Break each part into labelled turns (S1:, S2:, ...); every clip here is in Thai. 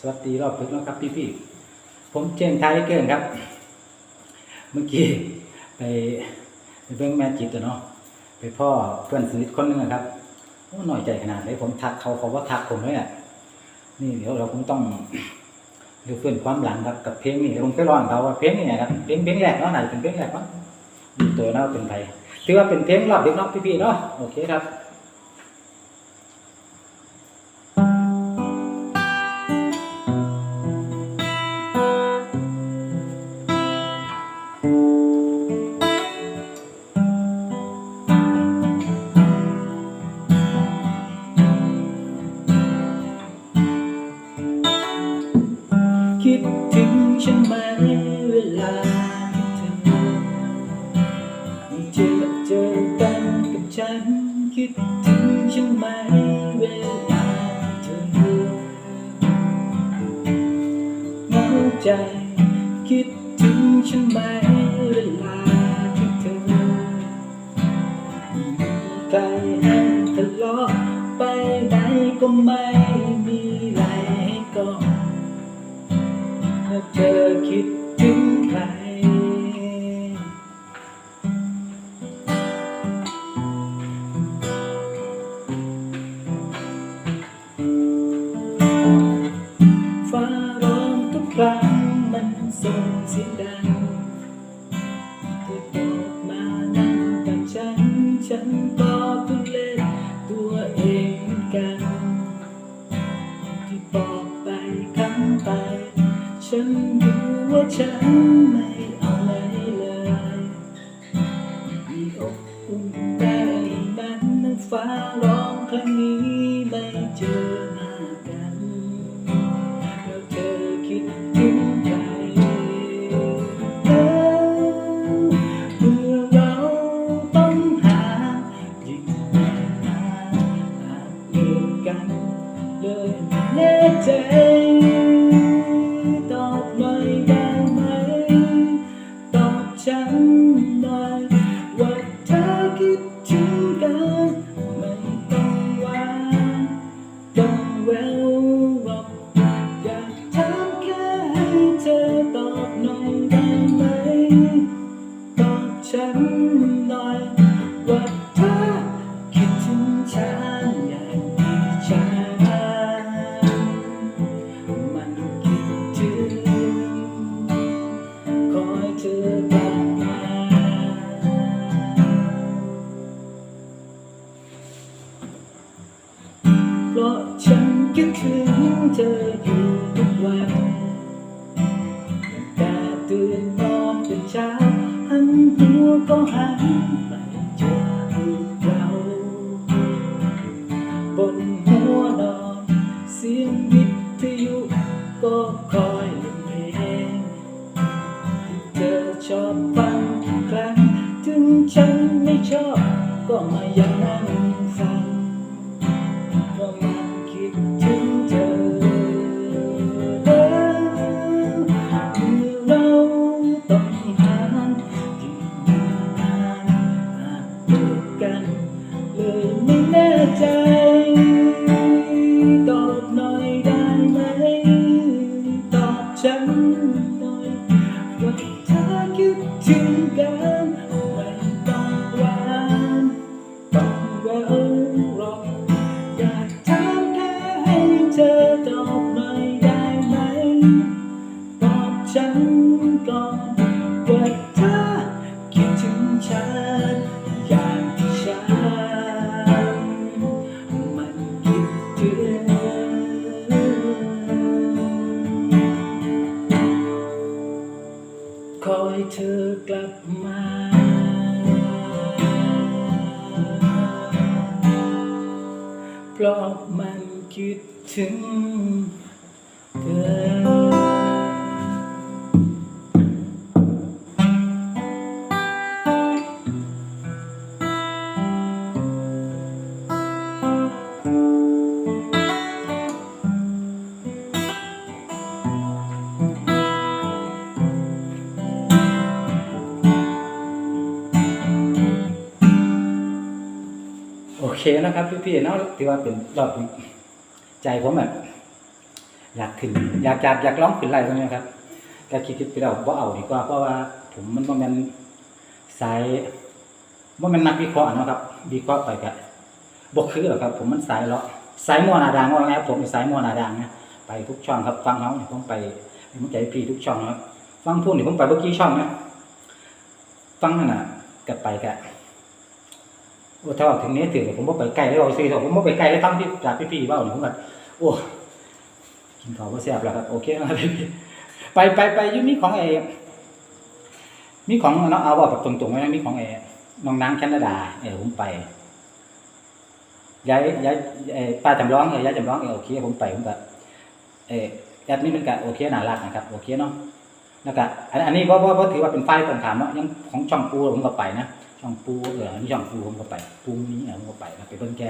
S1: สวัสดีรอบดึกแล้วครับพี่พี่ผมเจมส์ไทยเกินครับ เมื่อกี้ไปไปเบิ้งแมจิตเนาะไปพ่อเพื่อนสนิทคนหนึงครับโอ้หน่อยใจขนาดเลยผมทักเขาเขาว่าทักผมเลยอะนี่เดี๋ยวเราคงต้องดูเพื่อนความหลังครับกับเพลงนี้เดี๋ยวผมไปร้องเขาว่าเพลงนี้นะครับเพลงเพลงแรกเนาะน่าจะเป็นเพลงแรกมั้งตัวเราเป็นไทยถือว่าเป็นเพลงรอบดึกเนาะพี่พี่ๆเนาะโอเคครับ คิดถึงฉันไหมเวลาที่เธอไม่เจอเจอกันกับฉัน คิดถึงฉันไหมเวลาที่เธอเหงาใจ คิดถึงฉันไหมเวลาที่เธอไม่มีใครให้ทะเลาะไปไหนก็ไม่ เธอคิดถึงใคร ฟ้าร้องทุกครั้งมันส่งเสียงดัง ฉันไม่เอาไหนเลยมีอกอุ่นได้นั้นน้ำฟ้าร้องครั้งนี้ไม่เจอหน้ากันแล้วเธอคิดถึงใครเอ้ยเมื่อเราต้องหายิ่งนานนานอาจเลิกกันเลยไม่แน่ใจ หน่ ไม่ชอบ ก็มายังนั่งฟังก็มันคิดถึงเธอเมื่อเราต้อง คอยเธอกลับมาเพราะมันคิดถึง เคนะครับพี่ๆเนาะที่ว่าเป็นรอบใจผมแบบ
S2: อยากขึ้น อยากอยากอยากร้องขึ้นไรตรงนี้ครับก็คิดคิดไปแล้วว่าเอาดีกว่าเพราะว่าผมมันบ่แม่นสายบ่แม่นนักวิเคราะห์เนาะครับวิเคราะห์ไปก็บ่คือหรอครับ ผมมันสายเลาะสายมัวนาด่างว่าไงครับผมเป็นสายมัวนาด่างนะไปทุกช่องครับฟังเขาเนี่ยผมไปผมใจพี่ทุกช่องนะครับฟังพูดนี่ผมไปเมื่อกี้ช่องนะฟังนั่นน่ะก็ไปก็โอ้ ถ้าออกถึงนี้ถึงผมบ่าไปไกลเลยเอาซื้อถอผมบ่าไปไกลเลยตั้งที่จากพี่ๆเบ้านี่ผมก็โอ้กินข้าวบ่แซ่บแล้วครับโอเคนะครับพี่ไปไปไปยุ่มีของไอ้มีของเนาะเอาว่าแบบตรงๆไว้นะมีของไอ้น้องนางแคนาดาเออผมไปย้ายย้ายไอ้ป้าจำลองเออย้ายจำลองเออโอเคผมไปผมก็เออแอดมินมันก็โอเคน่ารักนะครับโอเคเนาะแล้วก็อันอันนี้เพราะว่าถือว่าเป็นไฟล์ตรงขามเนาะยังของช่องปูผมก็ไปนะ ช่องปูเอออันนี้ช่องปูผมก็ไปปูนี้ผมก็ไปนะไปเบิ้งแก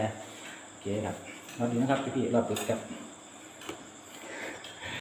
S2: โอเคครับสวัสดีนะครับพี่ๆราปิดกับ